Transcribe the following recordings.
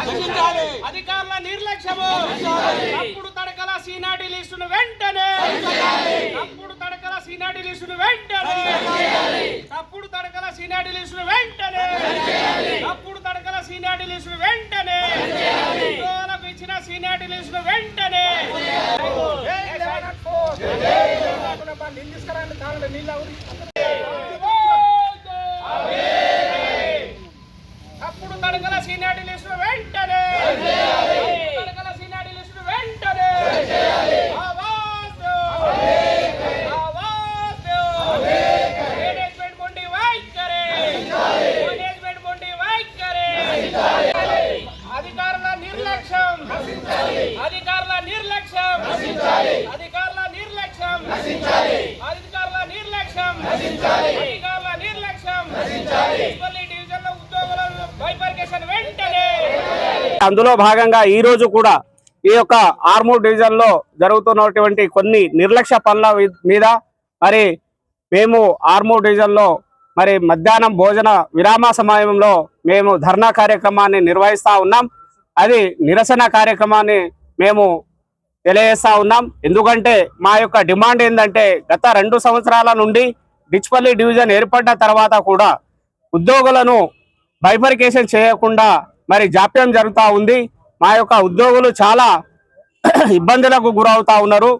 అధికారుల. నిర్లక్ష్యము. తప్పుడు తడకల సీనాటి లిస్టును వెంటనే. తప్పుడు తడకల సీనాటి లిస్టును వెంటనే. తప్పుడు తడకల సీనాటి లిస్టును వెంటనే. తప్పుడు తడకల సీనాటి లిస్టును వెంటనే. ఇచ్చిన సీనాటి లిస్టును వెంటనే. నీళ్ళు తీసుకురండి, నీళ్ళు దో! తప్పుడు తడకల సీనాటి లిస్టు వెంటనే తప్పుడు తడకల సీనాటి లిస్టు వెంటనే ఆవాజ్ దో! ఆవాజ్ దో! మేనేజ్మెంట్ మొండి వైఖరి మేనేజ్మెంట్ మొండి వైఖరి అధికారుల నిర్లక్ష్యం అధికారుల నిర్లక్ష్యం అధికారుల నిర్లక్ష్యం అధికారుల వెంటనే. అందులో భాగంగా ఈ రోజు కూడా ఈ యొక్క ఆర్మూర్ డివిజన్లో జరుగుతున్నటువంటి కొన్ని నిర్లక్ష్య పనుల మీద మరి మేము ఆర్మూర్ డివిజన్లో మరి మధ్యాహ్నం భోజన విరామ సమయంలో మేము ధర్నా కార్యక్రమాన్ని నిర్వహిస్తా ఉన్నాం. అది నిరసన కార్యక్రమాన్ని మేము తెలియజేస్తా ఉన్నాం. ఎందుకంటే మా యొక్క డిమాండ్ ఏంటంటే గత రెండు సంవత్సరాల నుండి డిచ్పల్లి డివిజన్ ఏర్పడ్డ తర్వాత కూడా ఉద్యోగులను బైఫర్కేషన్ చేయకుండా మరి జాప్యం జరుగుతూ ఉంది. మా యొక్క ఉద్యోగులు చాలా ఇబ్బందులకు గురవుతూ ఉన్నారు.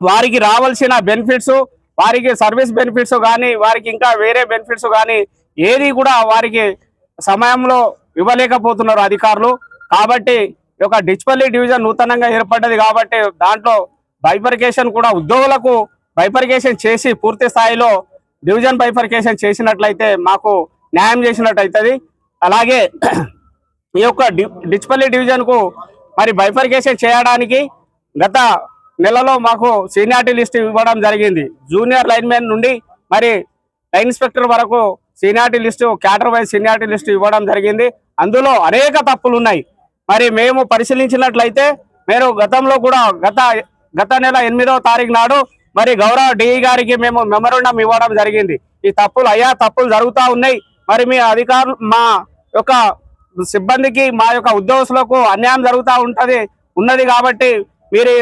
వారికి రావాల్సిన బెనిఫిట్స్ వారికి సర్వీస్ బెనిఫిట్స్ కానీ వారికి ఇంకా వేరే బెనిఫిట్స్ కానీ ఏది కూడా వారికి సమయంలో ఇవ్వలేకపోతున్నారు అధికారులు. కాబట్టి ఈ యొక్క డిచ్పల్లి డివిజన్ నూతనంగా ఏర్పడ్డది కాబట్టి దాంట్లో బైఫర్కేషన్ కూడా ఉద్యోగులకు బైఫర్కేషన్ చేసి పూర్తి స్థాయిలో డివిజన్ బైఫర్కేషన్ చేసినట్లయితే మాకు న్యాయం చేసినట్టు అవుతుంది. అలాగే ఈ యొక్క డిచ్పల్లి డివిజన్కు మరి బైఫర్కేషన్ చేయడానికి గత నెలలో మాకు సీనియారిటీ లిస్ట్ ఇవ్వడం జరిగింది. జూనియర్ లైన్మెన్ నుండి మరి లైన్ ఇన్స్పెక్టర్ వరకు seniority list cadre wise seniority list ఇవ్వడం జరిగింది. అందులో అనేక తప్పులు ఉన్నాయి మరి మేము పరిశీలించినట్లయితే మీరు గతంలో కూడా గత గత నెల ఎనిమిదవ తారీఖు నాడు మరి గౌరవ డిఈ గారికి మేము మెమరండం ఇవ్వడం జరిగింది. ఈ తప్పులు అయ్యా తప్పులు జరుగుతూ ఉన్నాయి. మరి మీ అధికారులు మా యొక్క సిబ్బందికి మా యొక్క ఉద్యోగస్తులకు అన్యాయం జరుగుతూ ఉంటది ఉన్నది కాబట్టి మీరు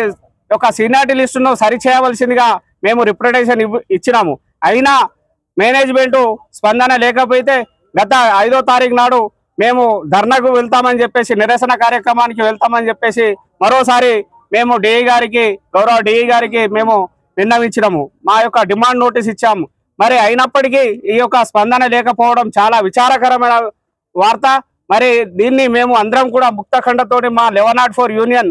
యొక్క సీనియారిటీ లిస్టును సరి చేయవలసిందిగా మేము రిప్రజెంటేషన్ ఇచ్చినాము. అయినా మేనేజ్మెంటు స్పందన లేకపోతే గత ఐదో తారీఖు నాడు మేము ధర్నాకు వెళ్తామని చెప్పేసి నిరసన కార్యక్రమానికి వెళ్తామని చెప్పేసి మరోసారి మేము డిఈ గారికి గౌరవ డిఈ గారికి మేము విన్నవించినాము. మా యొక్క డిమాండ్ నోటీస్ ఇచ్చాము. మరి అయినప్పటికీ ఈ యొక్క స్పందన లేకపోవడం చాలా విచారకరమైన వార్త. మరి దీన్ని మేము అందరం కూడా ముక్తఖండతోటి మా లెవెన్ నాట్ ఫోర్ యూనియన్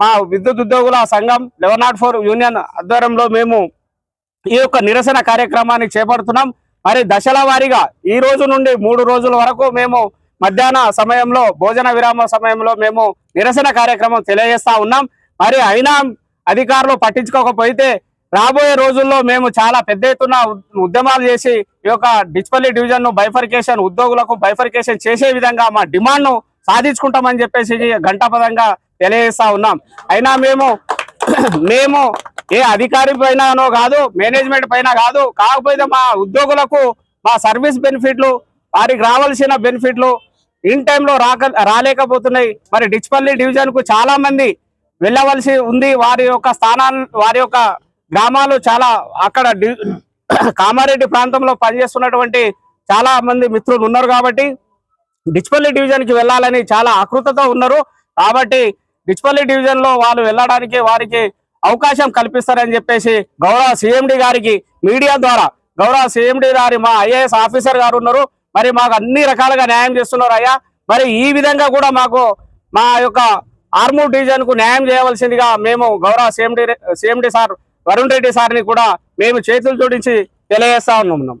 మా విద్యుత్ ఉద్యోగుల సంఘం లెవెన్ నాట్ ఫోర్ యూనియన్ ఆధ్వర్యంలో మేము ఈ యొక్క నిరసన కార్యక్రమాన్ని చేపడుతున్నాం. మరి దశల వారీగా ఈ రోజు నుండి మూడు రోజుల వరకు మేము మధ్యాహ్న సమయంలో భోజన విరామ సమయంలో మేము నిరసన కార్యక్రమం తెలియజేస్తా ఉన్నాం. మరి అయినా అధికారులు పట్టించుకోకపోతే రాబోయే రోజుల్లో మేము చాలా పెద్ద ఎత్తున ఉద్యమాలు చేసి ఈ యొక్క డిచ్పల్లి డివిజన్ను బైఫర్కేషన్ ఉద్యోగులకు బైఫర్కేషన్ చేసే విధంగా మా డిమాండ్ను సాధించుకుంటామని చెప్పేసి ఘంటాపదంగా తెలియజేస్తా ఉన్నాం. అయినా మేము మేము ఏ అధికారి పైననో కాదు మేనేజ్మెంట్ పైన కాదు కాకపోతే మా ఉద్యోగులకు మా సర్వీస్ బెనిఫిట్లు వారికి రావాల్సిన బెనిఫిట్లు ఇన్ టైంలో రాక రాలేకపోతున్నాయి. మరి డిచ్పల్లి డివిజన్కు చాలామంది వెళ్ళవలసి ఉంది. వారి యొక్క స్థానాలు వారి యొక్క గ్రామాలు చాలా అక్కడ డి- కామారెడ్డి ప్రాంతంలో పనిచేస్తున్నటువంటి చాలా మంది మిత్రులు ఉన్నారు కాబట్టి డిచ్పల్లి డివిజన్కి వెళ్ళాలని చాలా ఆకృతతో ఉన్నారు. కాబట్టి డిచ్పల్లి డివిజన్లో వాళ్ళు వెళ్ళడానికి వారికి అవకాశం కల్పిస్తారని చెప్పేసి గౌరవ సిఎండి గారికి మీడియా ద్వారా గౌరవ సిఎండి గారి మా ఐఏఎస్ ఆఫీసర్ గారు ఉన్నారు. మరి మాకు అన్ని రకాలుగా న్యాయం చేస్తున్నారు అయ్యా. మరి ఈ విధంగా కూడా మాకు మా యొక్క ఆర్మూర్ డివిజన్కు న్యాయం చేయవలసిందిగా మేము గౌరవ CMD CMD sir Varun Reddy సార్ని కూడా మేము చేతులు జోడించి తెలియజేస్తా ఉన్నాం.